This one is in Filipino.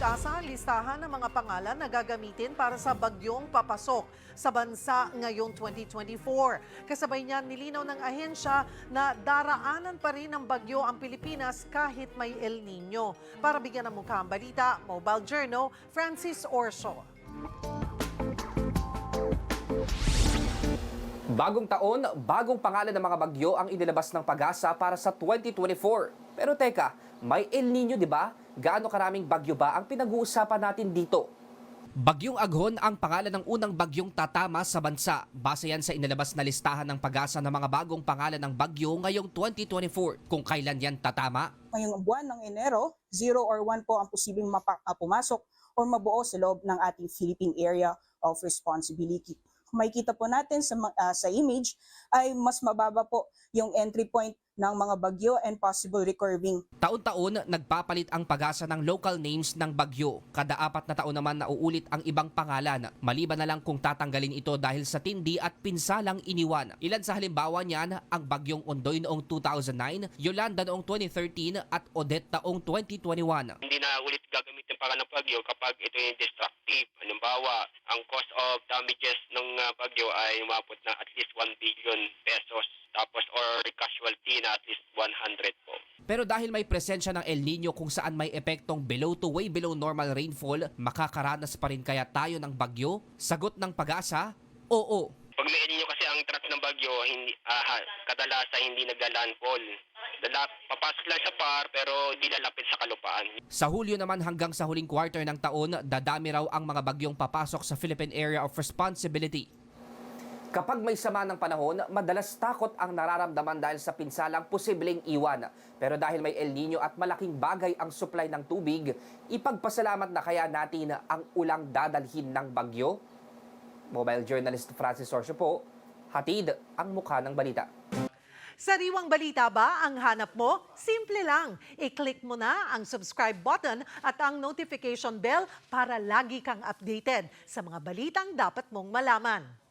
pag-asa ang listahan ng mga pangalan na gagamitin para sa bagyong papasok sa bansa ngayong 2024. Kasabay niyan, nilinaw ng ahensya na daraanan pa rin ng bagyo ang Pilipinas kahit may El Nino. Para bigyan ng mukha ang balita, Mobile Journal, Francis Orso. Bagong taon, bagong pangalan ng mga bagyo ang inilabas ng pag-asa para sa 2024. Pero teka, may El Nino, di ba? Gaano karaming bagyo ba ang pinag-uusapan natin dito? Bagyong Aghon ang pangalan ng unang bagyong tatama sa bansa. Base yan sa inilabas na listahan ng pag-asa ng mga bagong pangalan ng bagyo ngayong 2024. Kung kailan yan tatama, ngayong buwan ng Enero, 0 or 1 po ang posibleng mapa- ah, or mabuo sa loob ng ating Philippine Area of Responsibility. Makikita po natin sa, ah, sa image ay mas mababa po yung entry point ng mga bagyo and possible recurving Taon-taon, nagpapalit ang pag-asa ng local names ng bagyo. Kada apat na taon naman nauulit ang ibang pangalan. Maliban na lang kung tatanggalin ito dahil sa tindi at pinsalang iniwan. Ilan sa halimbawa niyan, ang bagyong Ondoy noong 2009, Yolanda noong 2013 at Odette taong 2021. hindi na ulit gagamitin para ng bagyo kapag ito yung destructive. Halimbawa, ang cost of damages ng uh, bagyo ay umabot na at least 1 billion pesos. Tapos or casualty na at least 100 po. Pero dahil may presensya ng El Nino kung saan may epektong below to way below normal rainfall, makakaranas pa rin kaya tayo ng bagyo? Sagot ng pag-asa, oo. Pag may El Nino kasi ang track ng bagyo, hindi, ha- kadalasan hindi nagla-landfall. Dala, papasok lang sa par pero di lalapit sa kalupaan. Sa Hulyo naman hanggang sa huling quarter ng taon, dadami raw ang mga bagyong papasok sa Philippine Area of Responsibility. Kapag may sama ng panahon, madalas takot ang nararamdaman dahil sa pinsalang posibleng iwan. Pero dahil may El Nino at malaking bagay ang supply ng tubig, ipagpasalamat na kaya natin ang ulang dadalhin ng bagyo? Mobile journalist Francis Sorsio po, hatid ang mukha ng balita. Sariwang balita ba ang hanap mo? Simple lang. I-click mo na ang subscribe button at ang notification bell para lagi kang updated sa mga balitang dapat mong malaman.